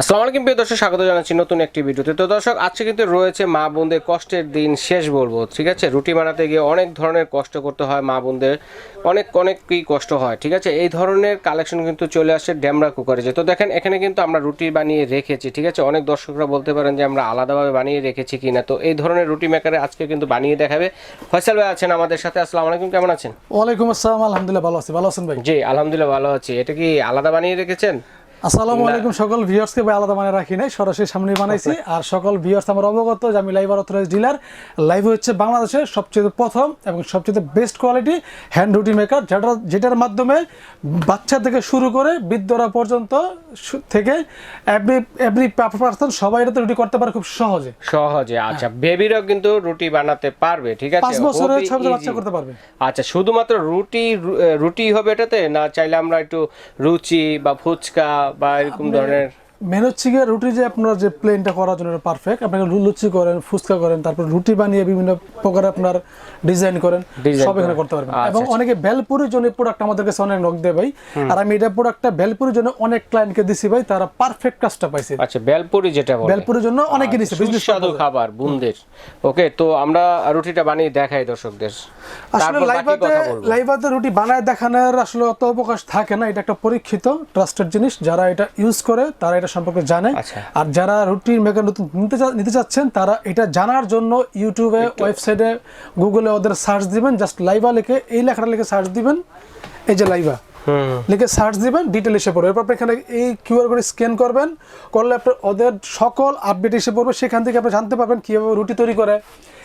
আসসালামু আলাইকুম প্রিয় দর্শক স্বাগত জানাচ্ছি নতুন একটি ভিডিওতে। তো দর্শক আজকে কিন্তু রয়েছে মা বোনদের কষ্টের দিন শেষ বলব ঠিক আছে? রুটি বানাতে গিয়ে অনেক ধরনের কষ্ট করতে হয় মা বোনদের। অনেক অনেকই কষ্ট হয় ঠিক আছে? এই ধরনের কালেকশন কিন্তু চলে আসে ড্যামরা কুকারে যে। তো দেখেন এখানে কিন্তু আমরা রুটি বানিয়ে রেখেছি ঠিক আছে? অনেক দর্শকরা বলতে পারেন যে আমরা আলাদাভাবে বানিয়ে রেখেছি কিনা। তো এই ধরনের রুটি মেকারে আজকে কিন্তু বানিয়ে দেখাবে। ফয়সাল ভাই আছেন আমাদের সাথে। আসসালামু আলাইকুম কেমন আছেন? ওয়ালাইকুম আসসালাম আলহামদুলিল্লাহ ভালো আছি। ভালো আছেন ভাই? জি আলহামদুলিল্লাহ ভালো আছি। এটা কি আলাদা বানিয়ে রেখেছেন? আসসালামু আলাইকুম সকল ভিউয়ার্সকে ভাই আলাদা মানে রাখি নাই সরাসরি সামনে বানাইছি। আর সকল ভিউয়ার্স আমার অবগত যে আমি লাইভ অথরাইজ ডিলার লাইভ হচ্ছে বাংলাদেশের সবচেয়ে প্রথম এবং সবচেয়ে best quality hand roti maker যেটা যেটার মাধ্যমে বাচ্চা থেকে শুরু করে বৃদ্ধরা পর্যন্ত থেকে এভরি এভরি পার্সন সবাই এটাতে রুটি করতে পারে খুব সহজে। সহজে আচ্ছা বেবিরাও কিন্তু রুটি বানাতে পারবে ঠিক আছে? পাঁচ বছরের ছোট বাচ্চা করতে পারবে। আচ্ছা শুধুমাত্র রুটি রুটি হবে এটাতে না চাইলে আমরা একটু রুচি বা ফুচকা বা এরকম ধরনের মেন হচ্ছে গিয়ে রুটি যে আপনার যে প্লেনটা করার জন্য পারফেক্ট আপনাকে লুচি করেন ফুচকা করেন তারপর রুটি বানিয়ে বিভিন্ন প্রকার আপনার ডিজাইন করেন সব এখানে করতে পারবেন। আচ্ছা, এবং অনেকে ভেলপুরির জন্য প্রোডাক্ট আমাদের কাছে অনেক নক দেয় ভাই। আর আমি এটা প্রোডাক্টটা ভেলপুরির জন্য অনেক ক্লায়েন্টকে দিছি ভাই তারা পারফেক্ট কাজটা পাইছে। আচ্ছা বেলপুরি যেটা বলে। ভেলপুরির জন্য অনেকে দিছে বিজনেস সুস্বাদু খাবার বুনদের। ওকে তো আমরা রুটিটা বানিয়ে দেখাই দর্শকদের। আসলে লাইভাতে লাইভাতে রুটি বানায় দেখানোর আসলে অত অবকাশ থাকে না এটা একটা পরীক্ষিত ট্রাস্টেড জিনিস। যারা এটা ইউজ করে তারা এটা সম্পর্কে জানে। আচ্ছা। আর যারা রুটিন মেকার নতুন নিতে চাচ্ছেন তারা এটা জানার জন্য ইউটিউবে ওয়েবসাইটে গুগলে ওদের সার্চ দিবেন জাস্ট লাইভা লিখে এই লেখাটা লিখে সার্চ দিবেন। এই যে লাইভা লিখে সার্চ দিবেন ডিটেল এসে পড়বে। এরপর এখানে এই কিউআর কোড স্ক্যান করবেন করলে আপনার ওদের সকল আপডেট এসে পড়বে। সেখান থেকে আপনি জানতে পারবেন কীভাবে রুটি তৈরি করে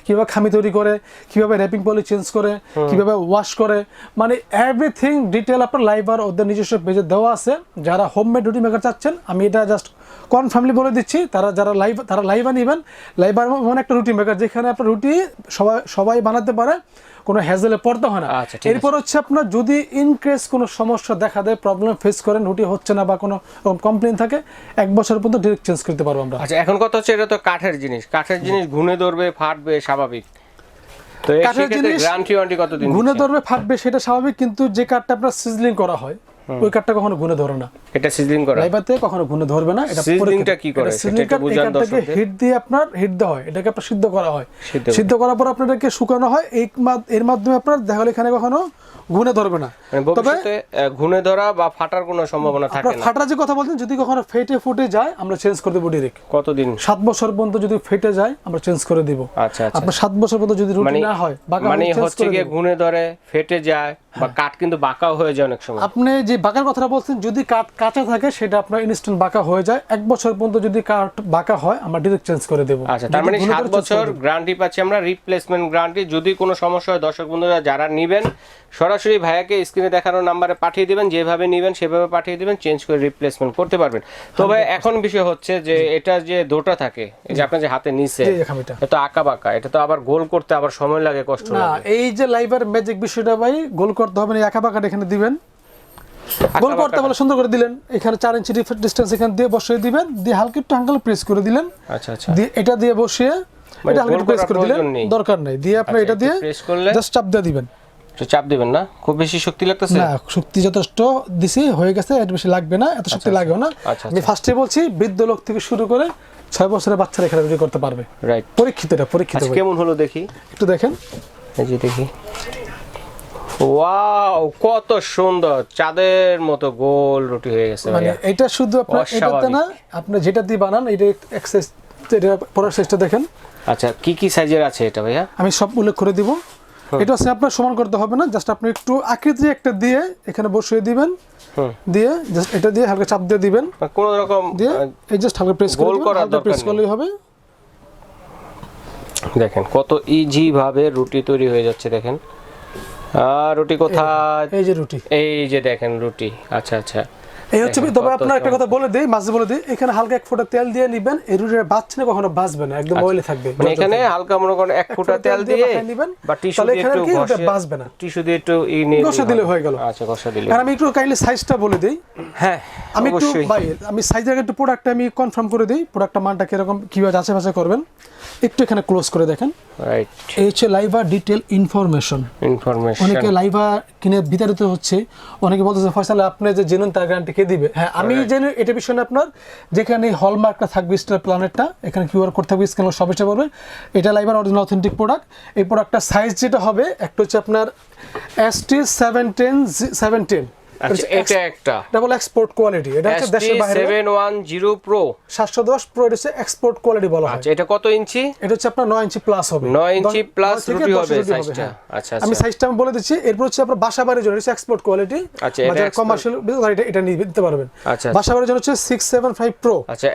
কীভাবে খামি তৈরি করে কীভাবে র্যাপিং পলি চেঞ্জ করে কীভাবে ওয়াশ করে। মানে এভরিথিং ডিটেল আপনার লাইভ আর ওদের নিজস্ব পেজে দেওয়া আছে। যারা হোম হোমমেড রুটি মেকার চাচ্ছেন আমি এটা জাস্ট কনফার্মলি বলে দিচ্ছি তারা যারা লাইভ তারা লাইভা নেবেন লাইভার এমন একটা রুটি মেকার যেখানে আপনার রুটি সবাই সবাই বানাতে পারে কোনো হ্যাজেলে পড়তে হয় না। আচ্ছা, এরপর হচ্ছে আপনার যদি ইন কেস কোনো সমস্যা দেখা দেয় প্রবলেম ফেস করেন রুটি হচ্ছে না বা কোনো কমপ্লেন থাকে এক বছর পর্যন্ত ডিরেক্ট চেঞ্জ করতে পারব আমরা। আচ্ছা এখন কথা হচ্ছে এটা তো কাঠের জিনিস। কাঠের জিনিস ঘুনে ধরবে ফাটবে স্বাভাবিক। তো কাঠের জিনিস দিচ্ছে? ধরবে ফাটবে সেটা স্বাভাবিক কিন্তু যে কাঠটা আপনার সিজলিং করা হয় ওই কাঠটা কখনো গুনে ধরে না। এটা সিজলিং করা। লাইভাতে কখনো গুনে ধরবে না এটা Sizzling-টা কি করে? একটু বুঝান দর্শকদের। হিট দিয়ে আপনার হিট দেওয়া হয় এটাকে আপনার সিদ্ধ করা হয়। সিদ্ধ করার পর আপনার এটাকে শুকানো হয় এই এর মাধ্যমে আপনার দেখা গেলো এখানে কখনো গুনে ধরবে না। মানে তবে ঘুনে ধরা বা ফাটার কোনো সম্ভাবনা থাকে না। ফাটা যে কথা বলছেন যদি কখনো ফেটে ফুটে যায় আমরা চেঞ্জ করে দেবো ডিরেক্ট কতদিন? সাত বছর পর্যন্ত যদি ফেটে যায় আমরা চেঞ্জ করে দিব। আচ্ছা আচ্ছা। আপনার সাত বছর পর্যন্ত যদি রুটি মানে না হয় মানে হচ্ছে গিয়ে হ্যাঁ। ঘুনে ধরে ফেটে যায় বা কাঠ কিন্তু বাঁকাও হয়ে যায় অনেক সময়। আপনি যে বাঁকার কথাটা বলছেন যদি কাঠ কাঁচা থাকে সেটা আপনার ইনস্ট্যান্ট বাঁকা হয়ে যায়। এক বছর পর্যন্ত যদি কাঠ বাঁকা হয় আমরা ডিরেক্ট চেঞ্জ করে দেবো। আচ্ছা তার মানে সাত বছর। গ্যারান্টি পাচ্ছি আমরা রিপ্লেসমেন্ট গ্যারান্টি যদি কোনো সমস্যা হয় দর্শক বন্ধুরা যারা নেবেন সরাসরি ভাইয়াকে স্ক্রিনে দেখানো নাম্বারে পাঠিয়ে দিবেন যেভাবে নেবেন সেভাবে পাঠিয়ে দিবেন চেঞ্জ করে রিপ্লেসমেন্ট করতে পারবেন। তো ভাই এখন বিষয় হচ্ছে যে এটা যে দোটা থাকে এই যে আপনার যে হাতে নিচে যে। এটা। আঁকা বাঁকা এটা তো আবার গোল করতে আবার সময় লাগে কষ্ট না এই যে লাইভের ম্যাজিক বিষয়টা ভাই গোল করতে হবে না আঁকা বাঁকাটা এখানে দিবেন। গোল করতে বলে সুন্দর করে দিলেন। এখানে চার ইঞ্চি ডিস্টেন্স এখানে দিয়ে বসিয়ে দিবেন। দিয়ে হালকা একটু আঙ্কেল প্রেস করে দিলেন। আচ্ছা আচ্ছা। দিয়ে এটা দিয়ে বসিয়ে মানে এটা হালকা প্রেস করে দিলেন। দরকার নেই। দিয়ে আপনি আচ্ছা, এটা দিয়ে press করলে? জাস্ট চাপ দিয়ে দিবেন। একটু চাপ দিবেন না? খুব বেশি শক্তি লাগতেছে? না শক্তি যথেষ্ট দিছি হয়ে গেছে এত বেশি লাগবে না এত শক্তি লাগবে না। আচ্ছা, আমি ফার্স্টে বলছি বৃদ্ধ লোক থেকে শুরু করে ছয় বছরের বাচ্চারা এখানে রুটি করতে পারবে। রাইট পরীক্ষিত এটা পরীক্ষিত আচ্ছা কেমন হলো দেখি? একটু দেখেন। এই যে দেখি। ওয়াও কত সুন্দর। চাঁদের মতো গোল রুটি হয়ে গেছে মানে এটা শুধু আপনার এটাতে না আপনি যেটা দিয়ে বানান এটা এক্সারসাইজ এটা পরের সাইজটা দেখেন। আচ্ছা কি কি সাইজের আছে এটা ভাইয়া? আমি সব উল্লেখ করে দিব। এটা হচ্ছে আপনার সমান করতে হবে না জাস্ট আপনি একটু আকৃতি একটা দিয়ে এখানে বসিয়ে দিবেন। হুম। দিয়ে জাস্ট এটা দিয়ে হালকা চাপ দিয়ে দিবেন। কোন রকম দিয়ে এই জাস্ট হালকা প্রেস করে হালকা প্রেস করলেই হবে। দেখেন কত ইজি ভাবে রুটি তৈরি হয়ে যাচ্ছে দেখেন। রুটি কোথায়? এই যে রুটি। এই যে দেখেন রুটি। আচ্ছা আচ্ছা। এই হচ্ছে তবে আপনার একটা কথা বলে দিই মাঝে বলে দিই এখানে হালকা এক ফোঁটা তেল দিয়ে নিবেন এই রুটিটা বাঁচছে না কখনো বাঁচবে না একদম অয়েলে থাকবে মানে এখানে হালকা মনে করেন এক ফুটা তেল দিয়ে নিবেন, বা টিস্যু দিয়ে একটু কি ঘষে বাঁচবে না। টিস্যু দিয়ে একটু ই নিয়ে ঘষে দিলে হয়ে গেল। আচ্ছা ঘষা দিলে আর আমি একটু কাইন্ডলি সাইজটা বলে দিই। হ্যাঁ আমি একটু ভাই আমি সাইজের একটু প্রোডাক্টটা আমি কনফার্ম করে দিই প্রোডাক্টটা মানটা কীরকম কীভাবে যাচাই বাছাই করবেন একটু এখানে ক্লোজ করে দেখেন। রাইট এই হচ্ছে লাইভা ডিটেল ইনফরমেশন ইনফরমেশন অনেকে লাইভা কিনে বিতাড়িত হচ্ছে অনেকে বলতেছে ফয়সাল আপনি যে জেনুন তার গ্যারান্টি কে দিবে? হ্যাঁ আমি জানি এটা বিষয় আপনার যেখানে হলমার্কটা থাকবে স্টার প্ল্যানেটটা এখানে কিউআর কোড থাকবে স্ক্যান সব হিসেবে বলবে। এটা লাইবার অরিজিনাল অথেন্টিক প্রোডাক্ট এই প্রোডাক্টটা সাইজ যেটা হবে একটা হচ্ছে আপনার S T seven ten seven ten এটা একটা। ডাবল এক্সপোর্ট কোয়ালিটি এটা হচ্ছে দেশের বাইরে। সেভেন ওয়ান জিরো প্রো সাতশো দশ প্রো এটা হচ্ছে এক্সপোর্ট কোয়ালিটি বলা হয়। আচ্ছা এটা কত ইঞ্চি? এটা হচ্ছে আপনার নয় ইঞ্চি প্লাস হবে। নয় ইঞ্চি রুটি হবে। হ্যাঁ। আচ্ছা, আমি আচ্ছা। সাইজটা আমি বলে দিচ্ছি এরপর হচ্ছে আপনার বাসা বাড়ির জন্য এক্সপোর্ট কোয়ালিটি আচ্ছা, এটা কমার্শিয়াল এটা এটা নিয়ে দিতে পারবেন। আচ্ছা, বাসা বাড়ির জন্য হচ্ছে সিক্স সেভেন ফাইভ প্রো আচ্ছা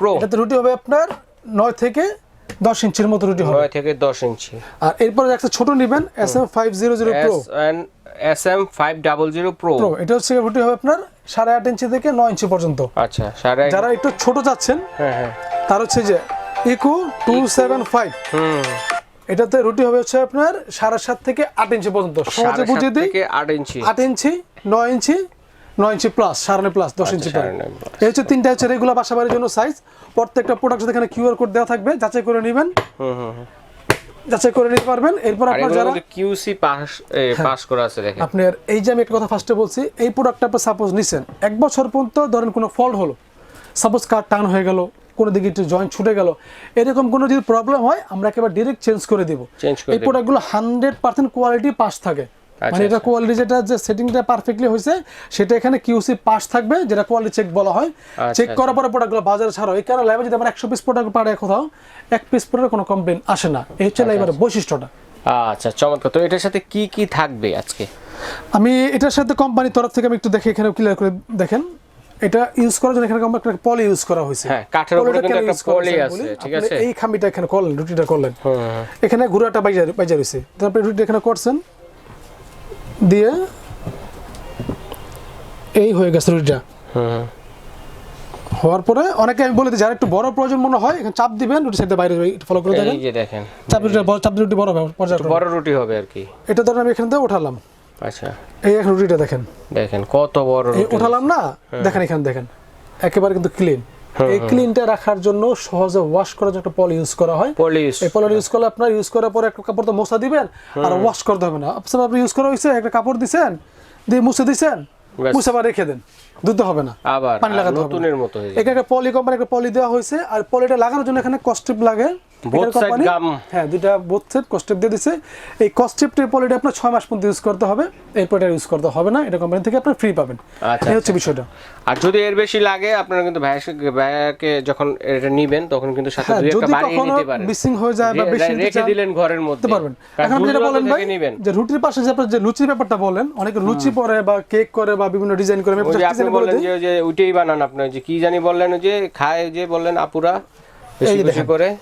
প্রো এটাতে রুটি হবে আপনার নয় থেকে দশ ইঞ্চির মতো রুটি হবে। নয় থেকে দশ ইঞ্চি। আর এরপর একটা ছোট নেবেন S M five zero zero pro S M five double zero pro এটা হচ্ছে রুটি হবে আপনার সাড়ে আট ইঞ্চি থেকে নয় ইঞ্চি পর্যন্ত। আচ্ছা সাড়ে যারা একটু ছোট চাচ্ছেন হ্যাঁ হ্যাঁ। তার হচ্ছে যে ইকো টু সেভেন ফাইভ হুম। এটাতে রুটি হবে হচ্ছে আপনার সাড়ে সাত থেকে আট ইঞ্চি পর্যন্ত। সহজে বুঝিয়ে দিই। আট ইঞ্চি। আট ইঞ্চি নয় ইঞ্চি নয় ইঞ্চি প্লাস সাড়ে নয় প্লাস দশ ইঞ্চি আচ্ছা, plus। এই হচ্ছে তিনটা হচ্ছে রেগুলার বাসা বাড়ির জন্য সাইজ প্রত্যেকটা প্রোডাক্ট এখানে কিউআর কোড দেওয়া থাকবে যাচাই করে নেবেন। হুম হুম হুম। যাচাই করে নিতে পারবেন। এরপর আপনার যারা কিউসি পাস পাস করা আছে দেখেন। আপনার এই যে আমি একটা কথা ফার্স্টে বলছি এই প্রোডাক্টটা আপনি সাপোজ নিছেন এক বছর পর্যন্ত ধরেন কোনো ফল্ট হলো। সাপোজ কার টান হয়ে গেল কোনো দিকে একটু জয়েন্ট ছুটে গেল এরকম কোনো যদি প্রবলেম হয় আমরা একেবারে ডিরেক্ট চেঞ্জ করে দিব। এই। প্রোডাক্টগুলো হান্ড্রেড পার্সেন্ট কোয়ালিটি পাস থাকে। মানে এটা কোয়ালিটি যেটা যে সেটিংটা পারফেক্টলি হয়েছে সেটা এখানে কিউসি পাস থাকবে যেটা কোয়ালিটি চেক বলা হয়। চেক করার পরে প্রোডাক্টগুলো বাজারে ছাড়া। হয় এই কারণে লাইভে যদি আমরা একশো পিস প্রোডাক্ট পাড়ে কোথাও এক পিস প্রোডাক্ট কোনো কমপ্লেন আসে না। এই হচ্ছে লাইভের বৈশিষ্ট্যটা। আচ্ছা চমৎকার। তো এটার সাথে কি কি থাকবে আজকে? আমি এটার সাথে কোম্পানির তরফ থেকে আমি একটু দেখে এখানে ক্লিয়ার করে দেখেন। এটা ইউজ করার জন্য এখানে একটা পলি ইউজ করা হয়েছে। হ্যাঁ, কাঠের উপরে কিন্তু একটা পলি আছে, ঠিক আছে? এই খামিটা এখানে করলেন রুটিটা করলেন। এখানে ঘুরাটা বাইজা বাইজা রয়েছে। তারপরে রুটি এখানে করছেন। দিয়ে এই হয়ে গেছে রুটিটা। হওয়ার পরে অনেকে আমি বলে দিই যারা একটু বড় প্রয়োজন মনে হয় এখানে চাপ দিবেন রুটি সাইডে বাইরে ফলো করে দেখেন। এই যে দেখেন। চাপ রুটি বড় চাপ রুটি বড় হবে বড় রুটি হবে আর কি। এটা ধরেন আমি এখান থেকে উঠালাম। আচ্ছা। এই এখন রুটিটা দেখেন। দেখেন কত বড় রুটি। উঠালাম না দেখেন এখানে দেখেন। একেবারে কিন্তু ক্লিন এই ক্লিনটা রাখার জন্য সহজে ওয়াশ করার জন্য একটা পল ইউজ করা হয়। পলিশ এই পলের ইউজ করলে আপনার ইউজ করার পরে একটা কাপড় তো মোছা দিবেন আর ওয়াশ করতে হবে না। আপনি ইউজ করা হয়েছে একটা কাপড় দিছেন দিয়ে মুছে দিছেন। মুছে আবার রেখে দেন। ধুতে হবে না। আবার পানি লাগাতে হবে নতুনের মতো হয়ে এখানে একটা পলি কোম্পানি একটা পলি দেওয়া হয়েছে আর পলিটা লাগানোর জন্য এখানে কস্টিপ লাগে। Both এটার side company- gum। হ্যাঁ দুইটা বোথ সাইড কস্টিপ দিয়ে দিছে। এই কস্টিপটির পলিটা আপনার ছয় মাস পর্যন্ত ইউজ করতে হবে। এরপর এটা ইউজ করতে হবে না। এটা কোম্পানি থেকে আপনি ফ্রি পাবেন। আচ্ছা, হচ্ছে বিষয়টা। আর যদি এর বেশি লাগে আপনারা কিন্তু ভাইয়াকে ভাইয়াকে যখন এটা নিবেন তখন কিন্তু সাথে হ্যাঁ দুই একটা বাড়িয়ে নিতে পারেন। মিসিং হয়ে যায় বা বেশি রেখে দিলেন ঘরের মধ্যে। পারবেন। এখন যেটা বলেন ভাই যে রুটির পাশে যে আপনার যে লুচির ব্যাপারটা বলেন অনেকে লুচি পরে বা কেক করে বা বিভিন্ন ডিজাইন করে আমি আপনি বললেন যে যে ওইটাই বানান আপনি যে কি জানি বললেন যে খায় যে বললেন আপুরা বেশি বেশি করে।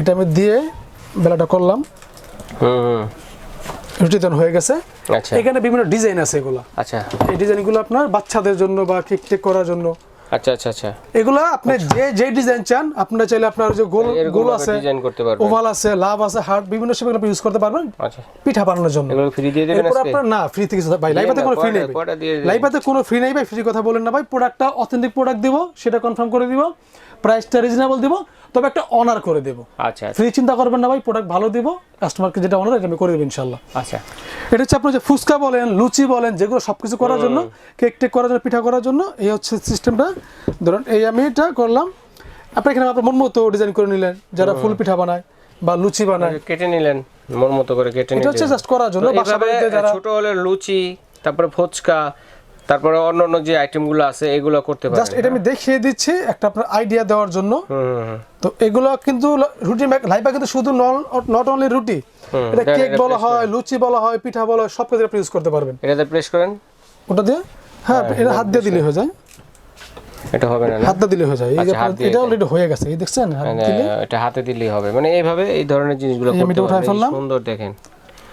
এটা আমি দিয়ে বেলাটা করলাম। হুম হুম। রুটি তখন হয়ে গেছে। আচ্ছা। এখানে বিভিন্ন ডিজাইন আছে এগুলো। আচ্ছা। এই ডিজাইনগুলো আপনার বাচ্চাদের জন্য বা কেক টেক করার জন্য আচ্ছা আচ্ছা আচ্ছা। এগুলা আপনি যে যে ডিজাইন চান আপনারা চাইলে আপনার যে গোল গোল আছে ডিজাইন করতে পারবেন। ওভাল আছে লাভ আছে হার্ট বিভিন্ন আপনি ইউজ করতে পারবেন। আচ্ছা। পিঠা বানানোর জন্য। এগুলো ফ্রি দিয়ে দেবেন আজকে? আপনার না ফ্রি থেকে ভাই লাইফাতে কোনো ফ্রি নেই? লাইফাতে কোনো ফ্রি নেই ভাই ফ্রি কথা বলেন না ভাই। প্রোডাক্টটা অথেন্টিক প্রোডাক্ট দিব সেটা কনফার্ম করে দিব প্রাইসটা রিজনেবল দিব তবে একটা অনার করে দেব। আচ্ছা আচ্ছা। ফ্রি চিন্তা করবেন না ভাই প্রোডাক্ট ভালো দিব কাস্টমারকে যেটা অনার এটা আমি করে দেবো ইনশাল্লাহ আচ্ছা। এটা হচ্ছে আপনার যে ফুচকা বলেন লুচি বলেন যেগুলো সব কিছু করার জন্য কেক টেক করার জন্য পিঠা করার জন্য এই হচ্ছে সিস্টেমটা। ধরুন এই আমি এটা করলাম আপনি এখানে আপনার মন মতো ডিজাইন করে নিলেন যারা ফুল পিঠা বানায় বা লুচি বানায়। কেটে নিলেন মন মতো করে কেটে নিলেন এটা হচ্ছে জাস্ট করার জন্য বাসা বাড়িতে যারা ছোট হলে লুচি তারপরে ফুচকা তারপরে অন্য অন্য যে আইটেমগুলো আছে এগুলো করতে জাস্ট এটা আমি দেখিয়ে দিচ্ছি একটা আপনার আইডিয়া দেওয়ার জন্য। তো এগুলো কিন্তু রুটি লাইফা কিন্তু শুধু নট অনলি রুটি। এটা কেক বলা হয় লুচি বলা হয় পিঠা বলা হয় সব কিছু আপনি ইউজ করতে পারবেন। এটাতে প্রেস করেন। ওটা দিয়ে? হ্যাঁ এটা হাত দিয়ে দিলে হয়ে যায়। এটা হবে না হাত দিয়ে দিলে হয়ে যায়। আচ্ছা, এটা অলরেডি হয়ে গেছে এই দেখছেন? হাত মানে, দিলে? এটা হাতে দিলেই হবে। মানে এইভাবে এই ধরনের জিনিসগুলো করতে ফেললাম। সুন্দর দেখেন।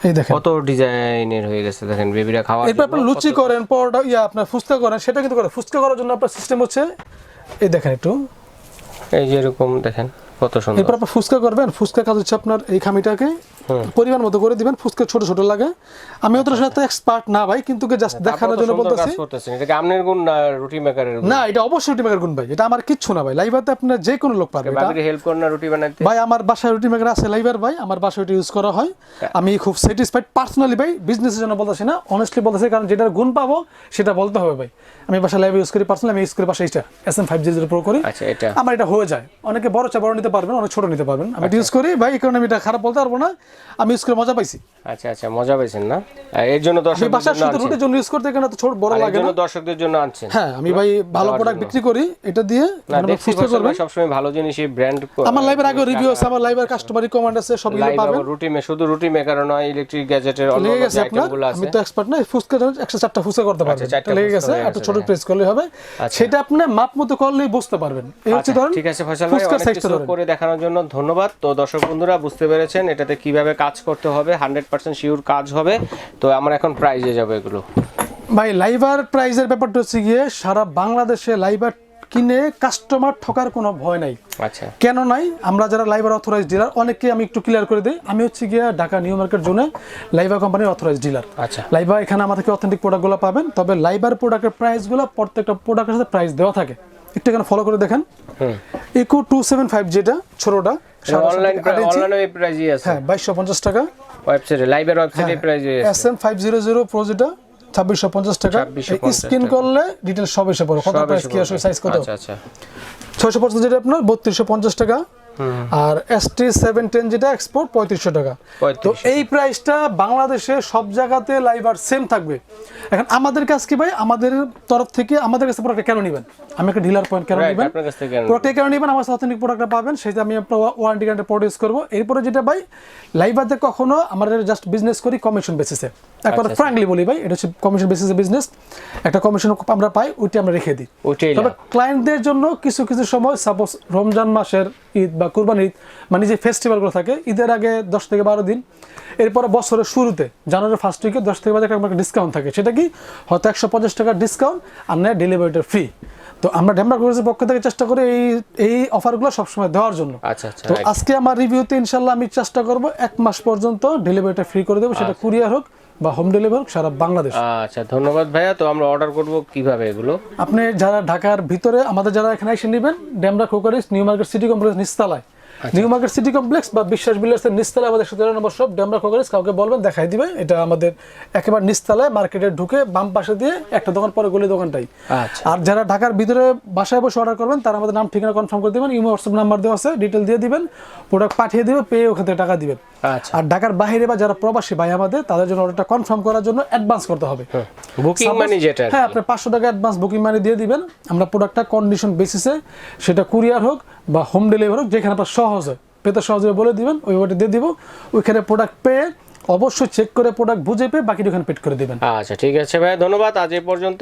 এই দেখেন। কত ডিজাইনের হয়ে গেছে দেখেন বেবিরা খাওয়া এরপর আপনি লুচি করেন পরোটা ইয়া আপনার ফুচকা করেন সেটা কিন্তু করে ফুচকা করার জন্য আপনার সিস্টেম হচ্ছে এই দেখেন একটু। এই যে এরকম দেখেন। কত সুন্দর। এরপর আপনি ফুচকা করবেন ফুচকা কাজ হচ্ছে আপনার এই খামিটাকে পরিমাণ মতো করে দিবেন ফুচকা ছোট ছোট লাগে। আমি সাথে এক্সপার্ট না ভাই কিন্তু জাস্ট দেখানোর জন্য বলতেছি। এটা কি গুণ না রুটি মেকারের না এটা অবশ্যই রুটি মেকার গুণ ভাই এটা আমার কিচ্ছু না ভাই। লাইভাতে আপনার যে কোনো লোক পারবে এটা হেল্প করেন না রুটি বানাইতে। ভাই আমার বাসায় রুটি মেকার আছে লাইভার ভাই আমার বাসায় ওটা ইউজ করা হয়। আমি খুব স্যাটিসফাইড পার্সোনালি ভাই বিজনেসের জন্য বলতেছি না অনেস্টলি বলতেছি কারণ যেটার গুণ পাবো সেটা বলতে হবে ভাই। আমি বাসায় লাইভ ইউজ করি পার্সোনালি আমি ইউজ করি বাসায় এইটা S M five G zero pro করি। আচ্ছা এটা। আমার এটা হয়ে যায়। অনেকে বড় চা বড় নিতে পারবেন অনেক ছোট নিতে পারবেন। আমি ইউজ করি ভাই এই কারণে আমি এটা খারাপ বলতে পারব না। আমি ইউজ করে মজা পাইছি। আচ্ছা আচ্ছা মজা পেয়েছেন না? এর জন্য দর্শকদের বাসার জন্য রুটির জন্য ইউজ করতে তো ছোট বড় লাগে না। দর্শকদের জন্য আনছেন। হ্যাঁ আমি ভাই ভালো প্রোডাক্ট বিক্রি করি এটা দিয়ে আপনারা ফসল করবেন। সবসময় ভালো জিনিসই ব্র্যান্ড আমার লাইভের আগে রিভিউ আছে আমার লাইভের কাস্টমার রিকমেন্ড আছে সবগুলো পাবেন। রুটি মে শুধু রুটি মেকার নয় ইলেকট্রিক গ্যাজেটের অন্য আইটেমগুলো আছে আমি তো এক্সপার্ট না ফুচকা ফুচকা করতে পারবেন। আচ্ছা, এটা লেগে গেছে হয়ে একটা গেছে, ছোট হ্যাঁ। প্রেস করলে হবে। সেটা আপনি মাপ মতো করলেই বুঝতে পারবেন। এই হচ্ছে আচ্ছা, ধরেন ঠিক আছে ফয়সাল ভাই ফুচকার অনেক কিছু করে দেখানোর জন্য ধন্যবাদ। তো দর্শক বন্ধুরা বুঝতে পেরেছেন এটাতে কীভাবে কাজ করতে হবে হান্ড্রেড পার্সেন্ট শিওর কাজ হবে। তো আমার এখন প্রাইজে যাবে এগুলো। ভাই লাইভার প্রাইজের ব্যাপারটা হচ্ছে গিয়ে সারা বাংলাদেশে লাইভার কিনে কাস্টমার ঠকার কোনো ভয় নাই। আচ্ছা। কেন নাই? আমরা যারা লাইভার অথরাইজ ডিলার অনেককে আমি একটু ক্লিয়ার করে দিই। আমি হচ্ছে গিয়ে ঢাকা নিউ মার্কেট জোনে লাইভা কোম্পানির অথরাইজ ডিলার আচ্ছা। লাইভা এখানে আমাদের অথেন্টিক প্রোডাক্টগুলো পাবেন। তবে লাইভার প্রোডাক্টের প্রাইসগুলো প্রত্যেকটা প্রোডাক্টের সাথে প্রাইস দেওয়া থাকে। একটু এখানে ফলো করে দেখেন। হুম। ইকো টু সেভেন ফাইভ যেটা ছোটটা অনলাইন অনলাইনে এই আছে। হ্যাঁ বাইশশো পঞ্চাশ টাকা। ওয়েবসাইটে লাইভের ওয়েবসাইটে এই প্রাইজে এস আছে। M five zero zero pro যেটা ছাব্বিশশো পঞ্চাশ টাকা। স্ক্রিন করলে ডিটেলস সব এসে পড়ে কত প্রাইস কি সাইজ কত? আচ্ছা আচ্ছা। ছয়শো পঞ্চাশ যেটা আপনার বত্রিশশো পঞ্চাশ টাকা। আর এস টি সেভেন টেন যেটা এক্সপোর্ট পঁয়ত্রিশশো টাকা। তো 3500 এই প্রাইসটা বাংলাদেশে সব জায়গাতে লাইভার সেম থাকবে। এখন আমাদের কাছ কি ভাই? আমাদের তরফ থেকে আমাদের কাছে প্রোডাক্ট কেন নেবেন? আমি একটা ডিলার পয়েন্ট কেন নেবেন থেকে কেন প্রোডাক্ট নেবেন আমার অথেন্টিক প্রোডাক্টটা পাবেন সেটা আমি আপনার ওয়ারেন্টি কার্ডে প্রডিউস করব। এরপরে যেটা ভাই লাইভাতে কখনো আমরা জাস্ট বিজনেস করি কমিশন বেসিসে একবার আচ্ছা। ফ্রাঙ্কলি বলি ভাই এটা হচ্ছে কমিশন বেসিসে বিজনেস একটা কমিশন আমরা পাই ওইটা আমরা রেখে দিই। তবে ক্লায়েন্টদের জন্য কিছু কিছু সময় সাপোজ রমজান মাসের ঈদ বা কুরবানি ঈদ মানে যে ফেস্টিভ্যালগুলো থাকে ঈদের আগে দশ থেকে বারো দিন এরপরে বছরের শুরুতে জানুয়ারি ফার্স্ট উইকে দশ থেকে বারো টাকা ডিসকাউন্ট থাকে। সেটা কি? হয়তো একশো পঞ্চাশ টাকার ডিসকাউন্ট আর নেয় ডেলিভারিটা ফ্রি তো আমরা ডেমরা কলেজের পক্ষ থেকে চেষ্টা করি এই এই অফারগুলো সবসময় দেওয়ার জন্য। আচ্ছা আচ্ছা তো আজকে আমার রিভিউতে ইনশাল্লাহ আমি চেষ্টা করব এক মাস পর্যন্ত ডেলিভারিটা ফ্রি করে দেবো সেটা কুরিয়ার হোক বা হোম ডেলিভারি হোক সারা বাংলাদেশ। আচ্ছা ধন্যবাদ ভাইয়া। তো আমরা অর্ডার করব কীভাবে এগুলো? আপনি যারা ঢাকার ভিতরে আমাদের যারা এখানে এসে নেবেন ডেমরা কোকারিস নিউ মার্কেট সিটি কমপ্লেক্স নিস্তালায় নিউ মার্কেট সিটি কমপ্লেক্স বা বিশ্বাস বিল্ডার্সের নিস্তালায় আমাদের সতেরো নম্বর সব। ডেমরা কোকারিস কাউকে বলবেন দেখাই দিবে। এটা আমাদের একেবারে নিস্তালায় মার্কেটে ঢুকে বাম পাশে দিয়ে একটা দোকান পরে গলি দোকানটাই। আচ্ছা। আর যারা ঢাকার ভিতরে বাসায় বসে অর্ডার করবেন তারা আমাদের নাম ঠিকানা কনফার্ম করে দিবেন ইমো হোয়াটসঅ্যাপ নাম্বার দেওয়া আছে ডিটেল দিয়ে দিবেন প্রোডাক্ট পাঠিয়ে দিবে পেয়ে ওখান থেকে টাকা দিবেন। আচ্ছা। আর ঢাকার বাইরে বা যারা প্রবাসী ভাই আমাদের তাদের জন্য অর্ডারটা কনফার্ম করার জন্য অ্যাডভান্স করতে হবে। বুকিং মানি যেটা হ্যাঁ। আপনি পাঁচশো টাকা অ্যাডভান্স বুকিং মানি দিয়ে দিবেন। আমরা প্রোডাক্টটা কন্ডিশন বেসিসে সেটা কুরিয়ার হোক বা হোম ডেলিভারি হোক, যেখানে আপনার সহজে পেতে সহজে বলে দিবেন ওই ওইটা দিয়ে দিব। ওইখানে প্রোডাক্ট পেয়ে অবশ্যই চেক করে প্রোডাক্ট বুঝে পেয়ে বাকিটা ওখানে পেড করে দিবেন। আচ্ছা ঠিক আছে ভাই, ধন্যবাদ। আজ এই পর্যন্ত